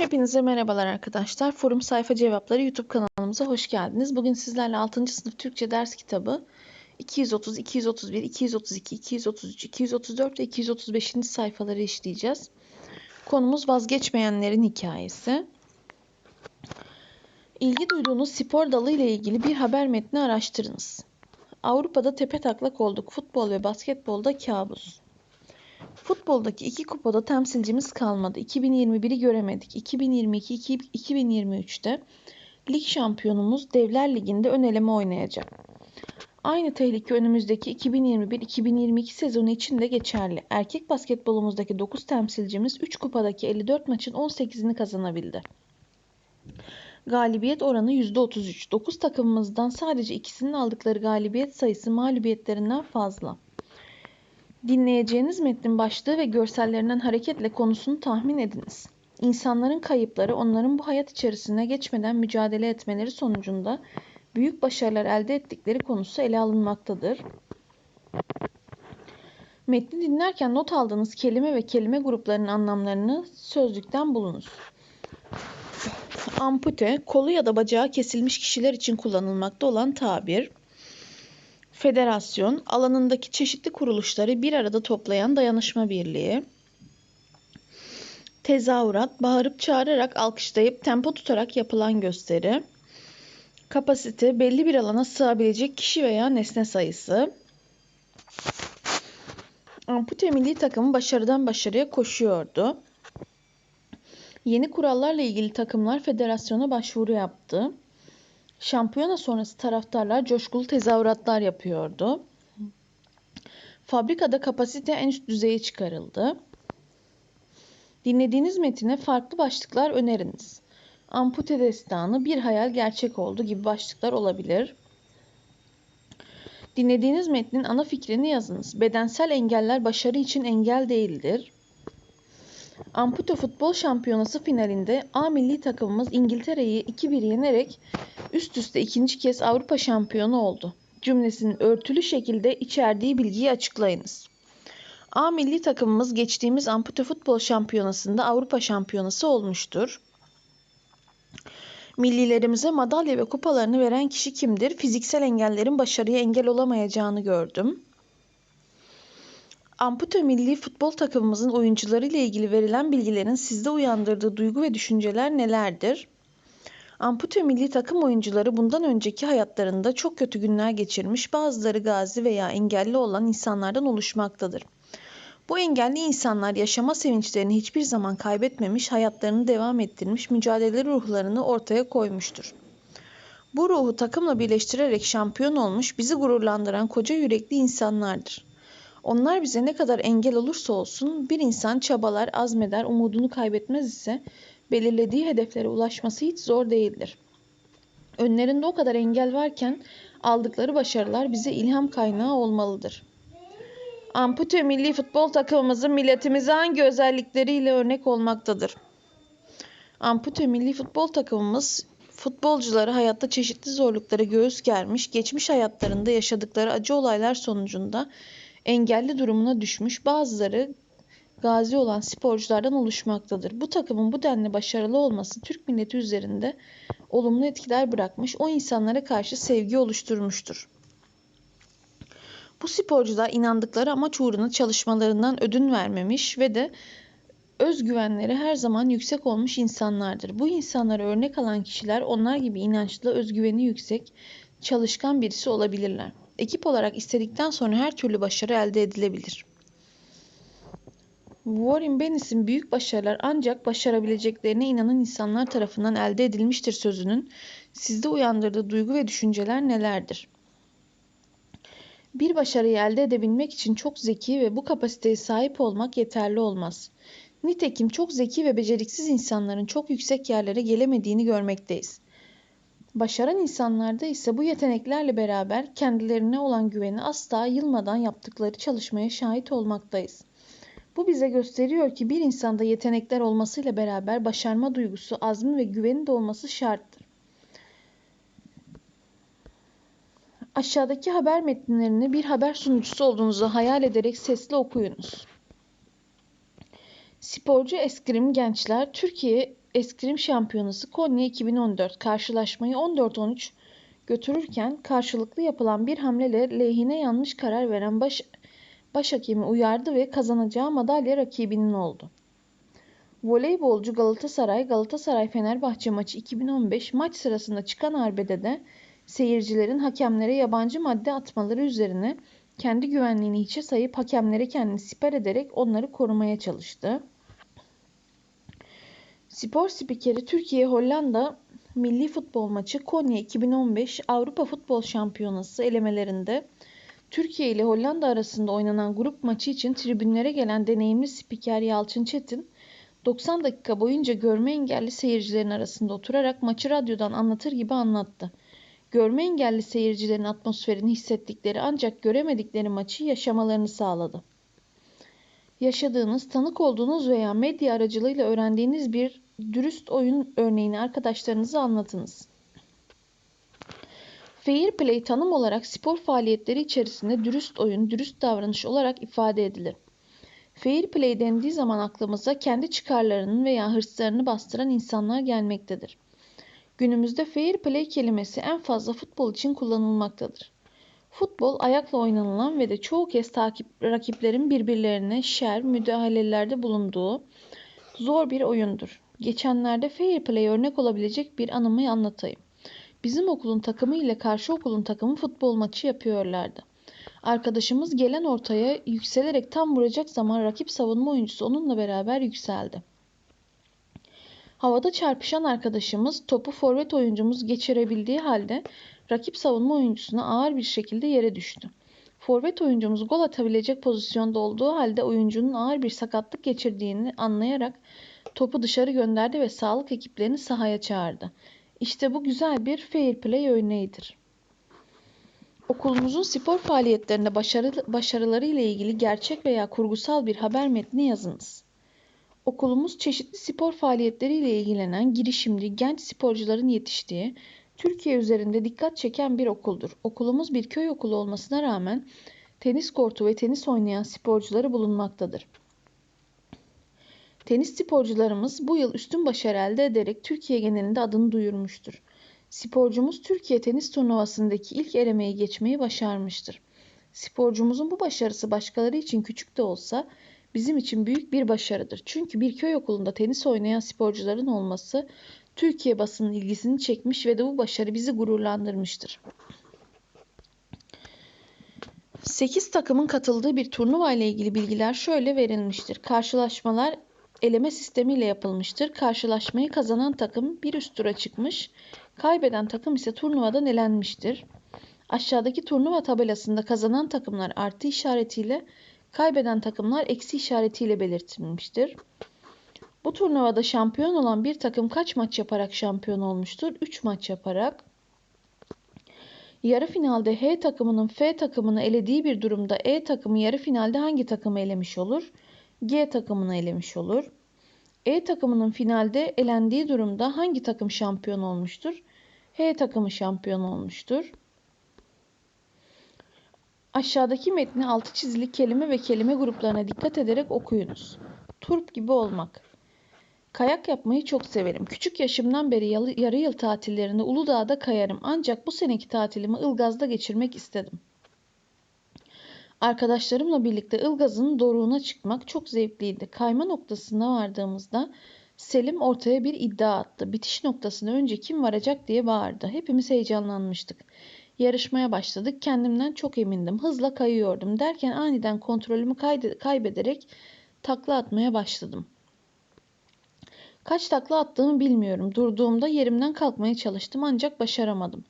Hepinize merhabalar arkadaşlar. Forum Sayfa Cevapları YouTube kanalımıza hoş geldiniz. Bugün sizlerle 6. sınıf Türkçe ders kitabı 230, 231, 232, 233, 234 ve 235. sayfaları işleyeceğiz. Konumuz vazgeçmeyenlerin hikayesi. İlgi duyduğunuz spor dalı ile ilgili bir haber metni araştırınız. Avrupa'da tepe taklak olduk. Futbol ve basketbolda kabus. Futboldaki iki kupada temsilcimiz kalmadı. 2021'i göremedik. 2022-2023'te lig şampiyonumuz Devler Ligi'nde ön eleme oynayacak. Aynı tehlike önümüzdeki 2021-2022 sezonu için de geçerli. Erkek basketbolumuzdaki 9 temsilcimiz 3 kupadaki 54 maçın 18'ini kazanabildi. Galibiyet oranı %33. 9 takımımızdan sadece ikisinin aldıkları galibiyet sayısı mağlubiyetlerinden fazla. Dinleyeceğiniz metnin başlığı ve görsellerinden hareketle konusunu tahmin ediniz. İnsanların kayıpları onların bu hayat içerisine geçmeden mücadele etmeleri sonucunda büyük başarılar elde ettikleri konusu ele alınmaktadır. Metni dinlerken not aldığınız kelime ve kelime gruplarının anlamlarını sözlükten bulunuz. Ampute, kolu ya da bacağı kesilmiş kişiler için kullanılmakta olan tabir. Federasyon, alanındaki çeşitli kuruluşları bir arada toplayan dayanışma birliği. Tezahürat, bağırıp çağırarak, alkışlayıp tempo tutarak yapılan gösteri. Kapasite, belli bir alana sığabilecek kişi veya nesne sayısı. Ampute milli takımı başarıdan başarıya koşuyordu. Yeni kurallarla ilgili takımlar federasyona başvuru yaptı. Şampiyona sonrası taraftarlar coşkulu tezahüratlar yapıyordu. Fabrikada kapasite en üst düzeye çıkarıldı. Dinlediğiniz metine farklı başlıklar öneriniz. Ampute destanı, bir hayal gerçek oldu gibi başlıklar olabilir. Dinlediğiniz metnin ana fikrini yazınız. Bedensel engeller başarı için engel değildir. Ampute Futbol Şampiyonası finalinde A milli takımımız İngiltere'yi 2-1 yenerek üst üste ikinci kez Avrupa şampiyonu oldu. Cümlesinin örtülü şekilde içerdiği bilgiyi açıklayınız. A milli takımımız geçtiğimiz Ampute Futbol Şampiyonası'nda Avrupa şampiyonası olmuştur. Millilerimize madalya ve kupalarını veren kişi kimdir? Fiziksel engellerin başarıya engel olamayacağını gördüm. Ampute milli futbol takımımızın oyuncuları ile ilgili verilen bilgilerin sizde uyandırdığı duygu ve düşünceler nelerdir? Ampute milli takım oyuncuları bundan önceki hayatlarında çok kötü günler geçirmiş, bazıları gazi veya engelli olan insanlardan oluşmaktadır. Bu engelli insanlar yaşama sevinçlerini hiçbir zaman kaybetmemiş, hayatlarını devam ettirmiş, mücadele ruhlarını ortaya koymuştur. Bu ruhu takımla birleştirerek şampiyon olmuş, bizi gururlandıran koca yürekli insanlardır. Onlar bize ne kadar engel olursa olsun bir insan çabalar, azmeder, umudunu kaybetmez ise belirlediği hedeflere ulaşması hiç zor değildir. Önlerinde o kadar engel varken aldıkları başarılar bize ilham kaynağı olmalıdır. Ampute milli futbol takımımızın milletimize hangi özellikleriyle örnek olmaktadır? Ampute milli futbol takımımız futbolcuları hayatta çeşitli zorluklara göğüs germiş, geçmiş hayatlarında yaşadıkları acı olaylar sonucunda engelli durumuna düşmüş, bazıları gazi olan sporculardan oluşmaktadır. Bu takımın bu denli başarılı olması Türk milleti üzerinde olumlu etkiler bırakmış, o insanlara karşı sevgi oluşturmuştur. Bu sporcular inandıkları amaç uğruna çalışmalarından ödün vermemiş ve de özgüvenleri her zaman yüksek olmuş insanlardır. Bu insanlara örnek alan kişiler onlar gibi inançlı, özgüveni yüksek, çalışkan birisi olabilirler. Ekip olarak istedikten sonra her türlü başarı elde edilebilir. Warren Bennis'in büyük başarılar ancak başarabileceklerine inanan insanlar tarafından elde edilmiştir sözünün sizde uyandırdığı duygu ve düşünceler nelerdir? Bir başarıyı elde edebilmek için çok zeki ve bu kapasiteye sahip olmak yeterli olmaz. Nitekim çok zeki ve beceriksiz insanların çok yüksek yerlere gelemediğini görmekteyiz. Başaran insanlarda ise bu yeteneklerle beraber kendilerine olan güveni asla yılmadan yaptıkları çalışmaya şahit olmaktayız. Bu bize gösteriyor ki bir insanda yetenekler olmasıyla beraber başarma duygusu, azmi ve güveni de olması şarttır. Aşağıdaki haber metinlerini bir haber sunucusu olduğunuzu hayal ederek sesli okuyunuz. Sporcu eskrim gençler Türkiye Eskrim Şampiyonası Konya 2014 karşılaşmayı 14-13 götürürken karşılıklı yapılan bir hamleyle lehine yanlış karar veren baş, baş hakemi uyardı ve kazanacağı madalya rakibinin oldu. Voleybolcu Galatasaray Galatasaray Fenerbahçe maçı 2015 maç sırasında çıkan arbedede seyircilerin hakemlere yabancı madde atmaları üzerine kendi güvenliğini hiçe sayıp hakemlere kendini siper ederek onları korumaya çalıştı. Spor spikeri Türkiye Hollanda milli futbol maçı Konya 2015 Avrupa Futbol Şampiyonası elemelerinde Türkiye ile Hollanda arasında oynanan grup maçı için tribünlere gelen deneyimli spiker Yalçın Çetin 90 dakika boyunca görme engelli seyircilerin arasında oturarak maçı radyodan anlatır gibi anlattı. Görme engelli seyircilerin atmosferini hissettikleri ancak göremedikleri maçı yaşamalarını sağladı. Yaşadığınız, tanık olduğunuz veya medya aracılığıyla öğrendiğiniz bir dürüst oyun örneğini arkadaşlarınıza anlatınız. Fair play tanım olarak spor faaliyetleri içerisinde dürüst oyun, dürüst davranış olarak ifade edilir. Fair play dendiği zaman aklımıza kendi çıkarlarının veya hırslarını bastıran insanlar gelmektedir. Günümüzde fair play kelimesi en fazla futbol için kullanılmaktadır. Futbol ayakla oynanılan ve de çoğu kez takip, rakiplerin birbirlerine şer, müdahalelerde bulunduğu zor bir oyundur. Geçenlerde fair play örnek olabilecek bir anımı anlatayım. Bizim okulun takımı ile karşı okulun takımı futbol maçı yapıyorlardı. Arkadaşımız gelen ortaya yükselerek tam vuracak zaman rakip savunma oyuncusu onunla beraber yükseldi. Havada çarpışan arkadaşımız topu forvet oyuncumuz geçirebildiği halde rakip savunma oyuncusuna ağır bir şekilde yere düştü. Forvet oyuncumuz gol atabilecek pozisyonda olduğu halde oyuncunun ağır bir sakatlık geçirdiğini anlayarak topu dışarı gönderdi ve sağlık ekiplerini sahaya çağırdı. İşte bu güzel bir fair play örneğidir. Okulunuzun spor faaliyetlerinde başarı, başarıları ile ilgili gerçek veya kurgusal bir haber metni yazınız. Okulumuz çeşitli spor faaliyetleriyle ilgilenen girişimci genç sporcuların yetiştiği, Türkiye üzerinde dikkat çeken bir okuldur. Okulumuz bir köy okulu olmasına rağmen tenis kortu ve tenis oynayan sporcuları bulunmaktadır. Tenis sporcularımız bu yıl üstün başarı elde ederek Türkiye genelinde adını duyurmuştur. Sporcumuz Türkiye tenis turnuvasındaki ilk elemeyi geçmeyi başarmıştır. Sporcumuzun bu başarısı başkaları için küçük de olsa bizim için büyük bir başarıdır. Çünkü bir köy okulunda tenis oynayan sporcuların olması Türkiye basının ilgisini çekmiş ve de bu başarı bizi gururlandırmıştır. 8 takımın katıldığı bir turnuva ile ilgili bilgiler şöyle verilmiştir. Karşılaşmalar eleme sistemiyle yapılmıştır. Karşılaşmayı kazanan takım bir üst tura çıkmış, kaybeden takım ise turnuvadan elenmiştir. Aşağıdaki turnuva tabelasında kazanan takımlar artı işaretiyle, kaybeden takımlar eksi işaretiyle belirtilmiştir. Bu turnuvada şampiyon olan bir takım kaç maç yaparak şampiyon olmuştur? 3 maç yaparak. Yarı finalde H takımının F takımını elediği bir durumda E takımı yarı finalde hangi takımı elemiş olur? G takımını elemiş olur. E takımının finalde elendiği durumda hangi takım şampiyon olmuştur? H takımı şampiyon olmuştur. Aşağıdaki metni altı çizili kelime ve kelime gruplarına dikkat ederek okuyunuz. Turp gibi olmak. Kayak yapmayı çok severim. Küçük yaşımdan beri yarı yıl tatillerinde Uludağ'da kayarım. Ancak bu seneki tatilimi Ilgaz'da geçirmek istedim. Arkadaşlarımla birlikte Ilgaz'ın doruğuna çıkmak çok zevkliydi. Kayma noktasına vardığımızda Selim ortaya bir iddia attı. Bitiş noktasına önce kim varacak diye bağırdı. Hepimiz heyecanlanmıştık. Yarışmaya başladık. Kendimden çok emindim. Hızla kayıyordum. Derken aniden kontrolümü kaybederek takla atmaya başladım. Kaç takla attığımı bilmiyorum. Durduğumda yerimden kalkmaya çalıştım ancak başaramadım.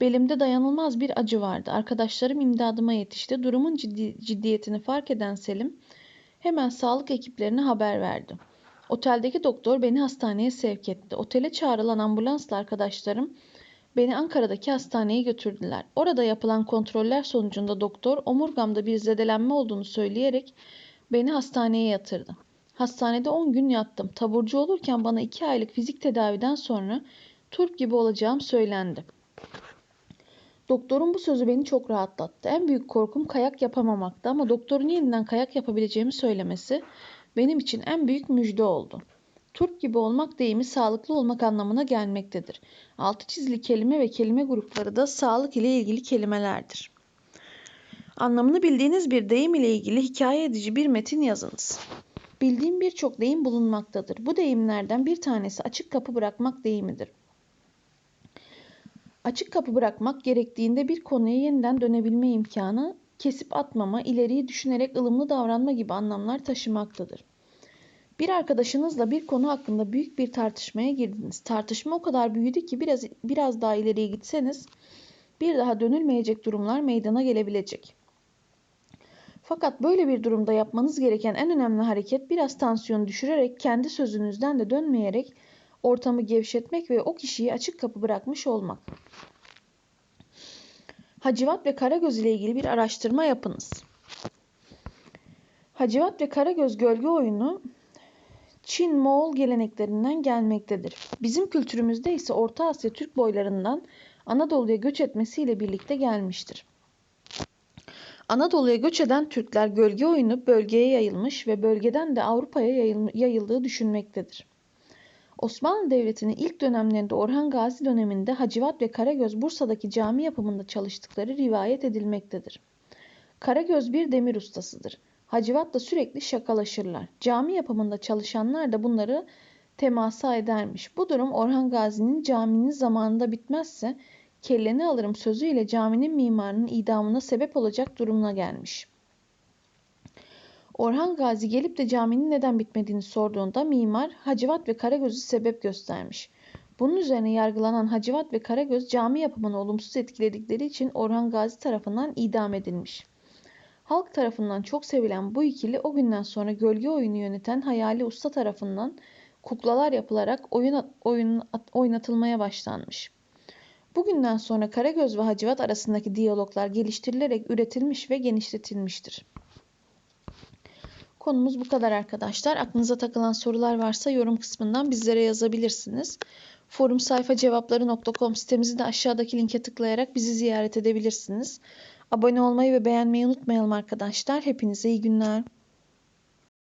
Belimde dayanılmaz bir acı vardı. Arkadaşlarım imdadıma yetişti. Durumun ciddi, ciddiyetini fark eden Selim hemen sağlık ekiplerine haber verdi. Oteldeki doktor beni hastaneye sevk etti. Otele çağrılan ambulansla arkadaşlarım beni Ankara'daki hastaneye götürdüler. Orada yapılan kontroller sonucunda doktor omurgamda bir zedelenme olduğunu söyleyerek beni hastaneye yatırdı. Hastanede 10 gün yattım. Taburcu olurken bana 2 aylık fizik tedaviden sonra turp gibi olacağım söylendi. Doktorun bu sözü beni çok rahatlattı. En büyük korkum kayak yapamamaktı ama doktorun yeniden kayak yapabileceğimi söylemesi benim için en büyük müjde oldu. Turp gibi olmak deyimi sağlıklı olmak anlamına gelmektedir. Altı çizili kelime ve kelime grupları da sağlık ile ilgili kelimelerdir. Anlamını bildiğiniz bir deyim ile ilgili hikaye edici bir metin yazınız. Bildiğim birçok deyim bulunmaktadır. Bu deyimlerden bir tanesi açık kapı bırakmak deyimidir. Açık kapı bırakmak gerektiğinde bir konuya yeniden dönebilme imkanı, kesip atmama, ileriyi düşünerek ılımlı davranma gibi anlamlar taşımaktadır. Bir arkadaşınızla bir konu hakkında büyük bir tartışmaya girdiniz. Tartışma o kadar büyüdü ki biraz biraz daha ileriye gitseniz bir daha dönülmeyecek durumlar meydana gelebilecek. Fakat böyle bir durumda yapmanız gereken en önemli hareket biraz tansiyonu düşürerek kendi sözünüzden de dönmeyerek ortamı gevşetmek ve o kişiyi açık kapı bırakmış olmak. Hacivat ve Karagöz ile ilgili bir araştırma yapınız. Hacivat ve Karagöz gölge oyunu Çin Moğol geleneklerinden gelmektedir. Bizim kültürümüzde ise Orta Asya Türk boylarından Anadolu'ya göç etmesiyle birlikte gelmiştir. Anadolu'ya göç eden Türkler gölge oyunu bölgeye yayılmış ve bölgeden de Avrupa'ya yayıldığı düşünmektedir. Osmanlı Devleti'nin ilk dönemlerinde Orhan Gazi döneminde Hacivat ve Karagöz Bursa'daki cami yapımında çalıştıkları rivayet edilmektedir. Karagöz bir demir ustasıdır. Hacivat'la sürekli şakalaşırlar. Cami yapımında çalışanlar da bunları temasa edermiş. Bu durum Orhan Gazi'nin caminin zamanında bitmezse kelleni alırım sözüyle caminin mimarının idamına sebep olacak durumuna gelmiş. Orhan Gazi gelip de caminin neden bitmediğini sorduğunda mimar Hacivat ve Karagöz'ü sebep göstermiş. Bunun üzerine yargılanan Hacivat ve Karagöz cami yapımını olumsuz etkiledikleri için Orhan Gazi tarafından idam edilmiş. Halk tarafından çok sevilen bu ikili o günden sonra gölge oyunu yöneten hayali usta tarafından kuklalar yapılarak oyun, oyun oynatılmaya başlanmış. Bugünden sonra Karagöz ve Hacivat arasındaki diyaloglar geliştirilerek üretilmiş ve genişletilmiştir. Konumuz bu kadar arkadaşlar. Aklınıza takılan sorular varsa yorum kısmından bizlere yazabilirsiniz. Forum sayfa cevapları.com sitemizi de aşağıdaki linke tıklayarak bizi ziyaret edebilirsiniz. Abone olmayı ve beğenmeyi unutmayalım arkadaşlar. Hepinize iyi günler.